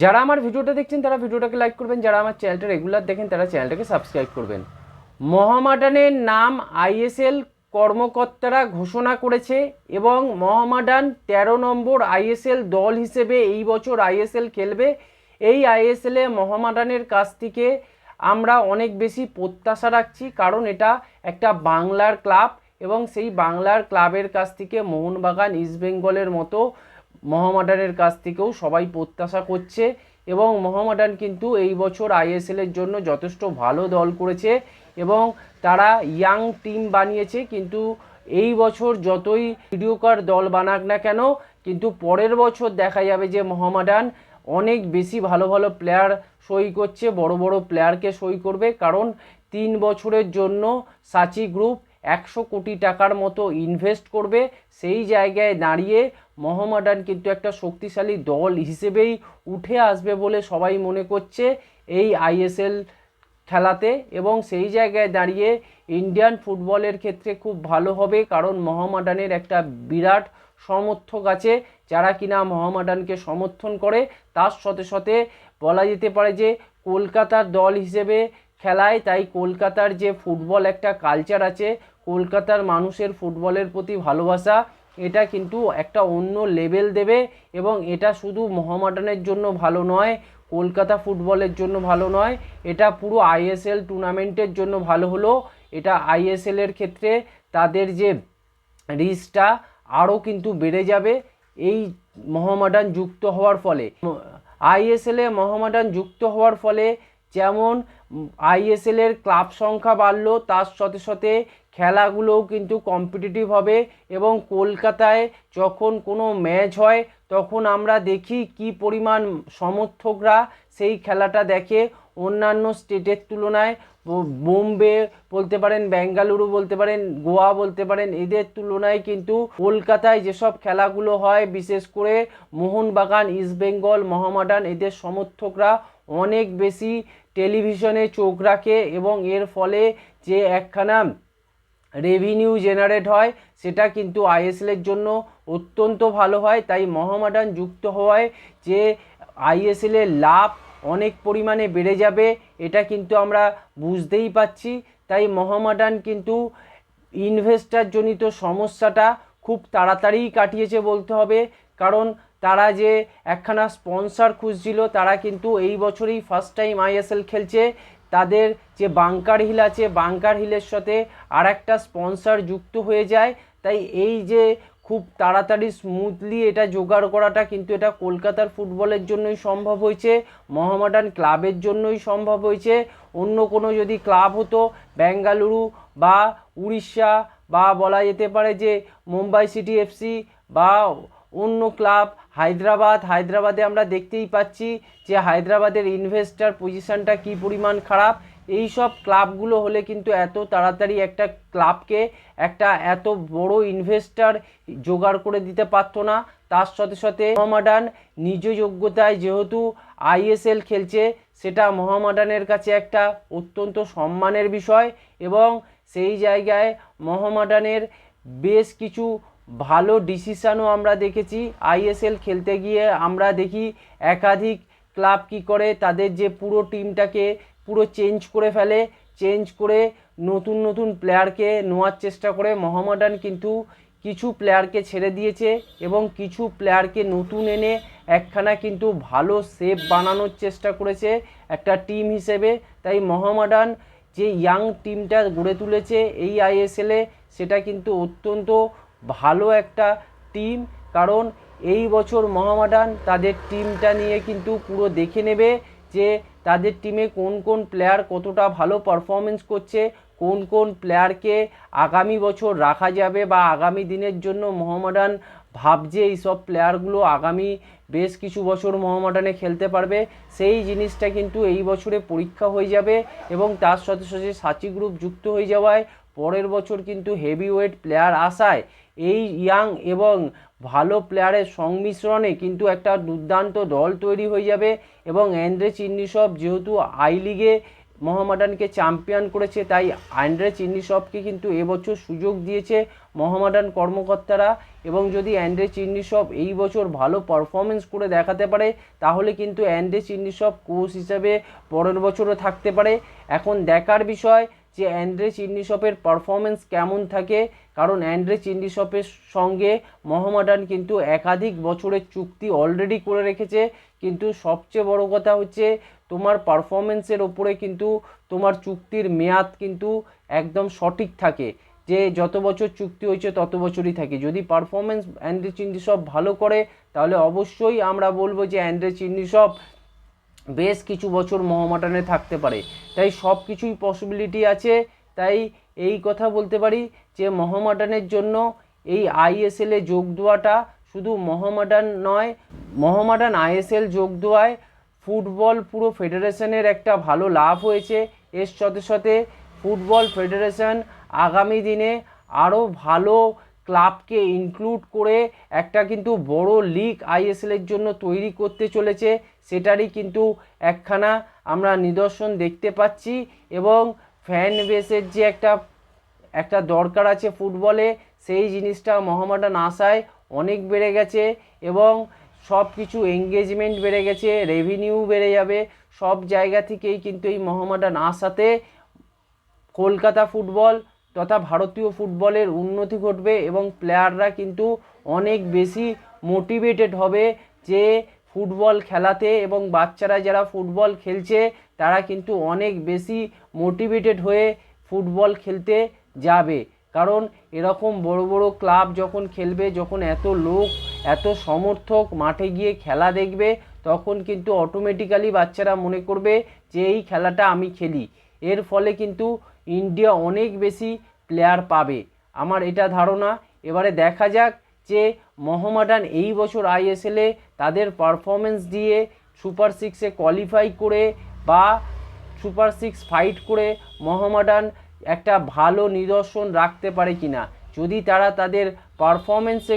যারা আমার ভিডিওটা দেখছেন, তারা ভিডিওটাকে লাইক করবেন। যারা আমার চ্যানেলটা রেগুলার দেখেন, তারা চ্যানেলটাকে সাবস্ক্রাইব করবেন। মহামাডানের নাম আইএসএল কর্মকর্তারা ঘোষণা করেছে এবং মহামাডান তেরো নম্বর আইএসএল দল হিসেবে এই বছর আইএসএল খেলবে। এই আইএসএলে মহামাডানের কাছ থেকে আমরা অনেক বেশি প্রত্যাশা রাখছি, কারণ এটা একটা বাংলার ক্লাব এবং সেই বাংলার ক্লাবের কাছ থেকে মোহনবাগান ইস্টবেঙ্গলের মতো মহামাডানের কাছ থেকেও সবাই প্রত্যাশা করছে এবং মহামাডান কিন্তু এই বছর আইএসএলের জন্য যথেষ্ট ভালো দল করেছে এবং তারা ইয়াং টিম বানিয়েছে। কিন্তু এই বছর যতই ভিডিওকার দল বানাক না কেন, কিন্তু পরের বছর দেখা যাবে যে মহামাডান অনেক বেশি ভালো ভালো প্লেয়ার সই করছে, বড় বড় প্লেয়ারকে সই করবে। কারণ তিন বছরের জন্য সাচি গ্রুপ একশো কোটি টাকার মতো ইনভেস্ট করবে। সেই জায়গায় দাঁড়িয়ে মোহামেডান কিন্তু একটা শক্তিশালী দল হিসেবেই উঠে আসবে বলে সবাই মনে করছে এই আইএসএল খেলাতে এবং সেই জায়গায় দাঁড়িয়ে ইন্ডিয়ান ফুটবলের ক্ষেত্রে খুব ভালো হবে কারণ মোহামেডানের একটা বিরাট সমর্থক আছে যারা কিনা মোহামেডানকে সমর্থন করে। তার সাথে সাথে বলা যেতে পারে যে কলকাতার দল হিসেবে খেলায় তাই কলকাতার যে ফুটবল একটা কালচার আছে, কলকাতার মানুষের ফুটবলের প্রতি ভালোবাসা এটা কিন্তু একটা অন্য লেভেল দেবে এবং এটা শুধু মোহামেডানের জন্য ভালো নয়, কলকাতা ফুটবলের জন্য ভালো নয়, এটা পুরো আইএসএল টুর্নামেন্টের জন্য ভালো হলো। এটা আইএসএলের ক্ষেত্রে তাদের যে রিচটা আরও কিন্তু বেড়ে যাবে। এই মহামাডান যুক্ত হওয়ার ফলে, আইএসএলে মহামাডান যুক্ত হওয়ার ফলে যেমন আইএসএলের ক্লাব সংখ্যা বাড়লো, তার সাথে সাথে খেলাগুলোও কিন্তু কম্পিটিটিভ হবে এবং কলকাতায় যখন কোনো ম্যাচ হয়, তখন আমরা দেখি কি পরিমাণ সমর্থকরা সেই খেলাটা দেখে। অন্যান্য স্টেটের তুলনায় বোম্বে বলতে পারেন বেঙ্গালুরু বলতে পারেন, গোয়া বলতে পারেন, এদের তুলনায় কিন্তু কলকাতায় যেসব খেলাগুলো হয়, বিশেষ করে মোহনবাগান ইস্টবেঙ্গল মহামাডান, এদের সমর্থকরা অনেক বেশি টেলিভিশনে চোখ রাখে এবং এর ফলে যে একখানা রেভিনিউ জেনারেট হয়, সেটা কিন্তু আইএসএলের জন্য অত্যন্ত ভালো হয়। তাই মহামাডান যুক্ত হওয়ায় যে আইএসএলের লাভ অনেক পরিমাণে বেড়ে যাবে, এটা কিন্তু আমরা বুঝতেই পাচ্ছি তাই মহামাডান কিন্তু ইনভেস্টারজনিত সমস্যাটা খুব তাড়াতাড়ি কাটিয়েছে বলতে হবে। কারণ তারা যে একখানা স্পন্সার খুঁজছিল, তারা কিন্তু এই বছরই ফার্স্ট টাইম আইএসএল খেলছে। তাদের যে বাংকার হিল আছে, বাংকার হিলের সাথে আর একটা স্পন্সার যুক্ত হয়ে যায়। তাই এই যে খুব তাড়াতাড়ি স্মুথলি এটা জোগাড় করাটা কিন্তু এটা কলকাতার ফুটবলের জন্যই সম্ভব হয়েছে, মহামাডান ক্লাবের জন্যই সম্ভব হয়েছে। অন্য কোনো যদি ক্লাব হতো, বেঙ্গালুরু বা উড়িষ্যা বা বলা যেতে পারে যে মুম্বাই সিটি এফসি বা অন্য ক্লাব হায়দ্রাবাদ। হায়দ্রাবাদে আমরা দেখতেই পাচ্ছি যে হায়দ্রাবাদের ইনভেস্টার পজিশনটা কী পরিমাণ খারাপ। এই সব ক্লাবগুলো হলে কিন্তু এত তাড়াতাড়ি একটা ক্লাবকে একটা এত বড় ইনভেস্টার জোগাড় করে দিতে পারতো না। তার সাথে সাথে মহামাডান নিজ যোগ্যতায় যেহেতু আইএসএল খেলছে, সেটা মহামাডানের কাছে একটা অত্যন্ত সম্মানের বিষয় এবং সেই জায়গায় মহামাডানের বেশ কিছু ভালো ডিসিশানও আমরা দেখেছি। আইএসএল খেলতে গিয়ে আমরা দেখি একাধিক ক্লাব কি করে তাদের যে পুরো টিমটাকে পুরো চেঞ্জ করে ফেলে চেঞ্জ করে নতুন নতুন প্লেয়ারকে নেওয়ার চেষ্টা করে। মোহামেডান কিন্তু কিছু প্লেয়ারকে ছেড়ে দিয়েছে এবং কিছু প্লেয়ারকে নতুন এনে একখানা কিন্তু ভালো সেপ বানানোর চেষ্টা করেছে একটা টিম হিসেবে। তাই মোহামেডান যে ইয়াং টিমটা গড়ে তুলেছে এই আইএসএলে সেটা কিন্তু অত্যন্ত ভালো একটা টিম কারণ এই বছর মহামাডান তাদের টিমটা নিয়ে কিন্তু পুরো দেখে নেবে যে তাদের টিমে কোন কোন প্লেয়ার কতটা ভালো পারফরমেন্স করছে, কোন কোন প্লেয়ারকে আগামী বছর রাখা যাবে বা আগামী দিনের জন্য মোহামেডান ভাবছে এই সব প্লেয়ারগুলো আগামী বেশ কিছু বছর মোহামেডানে খেলতে পারবে। সেই জিনিসটা কিন্তু এই বছরে পরীক্ষা হয়ে যাবে এবং তার সাথে সাথে সাচি গ্রুপ যুক্ত হয়ে যাওয়ায় পরের বছর কিন্তু হেভি ওয়েট প্লেয়ার আসায় এই ইয়াং এবং ভালো প্লেয়ারের সংমিশ্রণে কিন্তু একটা দুর্দান্ত দল তৈরি হয়ে যাবে এবং অ্যান্ড্রে চিন্নিসব যেহেতু আই লিগে মোহামেডানকে চ্যাম্পিয়ন করেছে, তাই অ্যান্ড্রে চিন্নিসবকে কিন্তু এবছর সুযোগ দিয়েছে মোহামেডান কর্মকর্তারা। এবং যদি অ্যান্ড্রে চিন্নিসব এই বছর ভালো পারফরমেন্স করে দেখাতে পারে, তাহলে কিন্তু অ্যান্ড্রে চিন্নিসব কোচ হিসাবে পরের বছরও থাকতে পারে। এখন দেখার বিষয় যে অ্যান্ড্রে চিন্নিসপের পারফরমেন্স কেমন থাকে কারণ অ্যান্ড্রে চিন্নিসপের সঙ্গে মোহামেডান কিন্তু একাধিক বছরের চুক্তি অলরেডি করে রেখেছে। কিন্তু সবচেয়ে বড় কথা হচ্ছে, তোমার পারফরমেন্সের ওপরে কিন্তু তোমার চুক্তির মেয়াদ কিন্তু একদম সঠিক থাকে। যে যত বছর চুক্তি হয়েছে, তত বছরই থাকে। যদি পারফরমেন্স অ্যান্ড্রে চিন্নিসব ভালো করে, তাহলে অবশ্যই আমরা বলব যে অ্যান্ড্রে চিন্নিসব বেশ কিছু বছর মোহামেডানে থাকতে পারে। তাই সব কিছুই পসিবিলিটি আছে। তাই এই কথা বলতে পারি যে মোহামেডানের জন্য এই আইএসএলে যোগ দেওয়াটা শুধু মোহামেডান নয়, মোহামেডান আইএসএল যোগ দেওয়ায় ফুটবল পুরো ফেডারেশনের একটা ভালো লাভ হয়েছে। এর সাথে সাথে ফুটবল ফেডারেশন আগামী দিনে আরও ভালো ক্লাবকে ইনক্লুড করে একটা কিন্তু বড় লিগ আইএসএলের জন্য তৈরি করতে চলেছে, সেটারই কিন্তু একখানা আমরা নিদর্শন দেখতে পাচ্ছি। এবং ফ্যান বেসের যে একটা একটা দরকার আছে ফুটবলে, সেই জিনিসটা মোহামেডান আশায় অনেক বেড়ে গেছে এবং সব কিছু এঙ্গেজমেন্ট বেড়ে গেছে রেভিনিউ বেড়ে যাবে। সব জায়গা থেকেই কিন্তু এই মোহামেডান আশাতে কলকাতা ফুটবল তথা ভারতীয় ফুটবলের উন্নতি ঘটবে এবং প্লেয়াররা কিন্তু অনেক বেশি মোটিভেটেড হবে যে ফুটবল খেলাতে এবং বাচ্চারা যারা ফুটবল খেলছে, তারা কিন্তু অনেক বেশি মোটিভেটেড হয়ে ফুটবল খেলতে যাবে। কারণ এরকম বড় বড় ক্লাব যখন খেলবে, যখন এত লোক, এত সমর্থক মাঠে গিয়ে খেলা দেখবে, তখন কিন্তু অটোমেটিক্যালি বাচ্চারা মনে করবে যে, এই খেলাটা আমি খেলি। এর ফলে কিন্তু ইন্ডিয়া অনেক বেশি প্লেয়ার পাবে। আমার এটা ধারণা। এবারে দেখা যাক যে, মোহামেডান এই বছর আইএসএলে তাদের পারফরমেন্স দিয়ে সুপার সিক্সে কোয়ালিফাই করে বা সুপার সিক্স ফাইট করে মোহামেডান একটা ভালো নিদর্শন রাখতে পারে কিনা। যদি তারা তাদের পারফরমেন্সে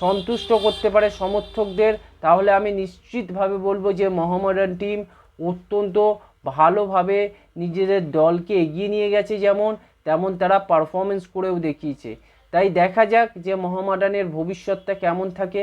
সন্তুষ্ট করতে পারে সমর্থকদের, তাহলে আমি নিশ্চিতভাবে বলব যে মোহামেডান টিম অত্যন্ত ভালোভাবে নিজেদের দলকে এগিয়ে নিয়ে গেছে যেমন, তেমন তারা পারফরমেন্স করেও দেখিয়েছে। তাই দেখা যাক যে মোহামেডানের ভবিষ্যৎটা কেমন থাকে।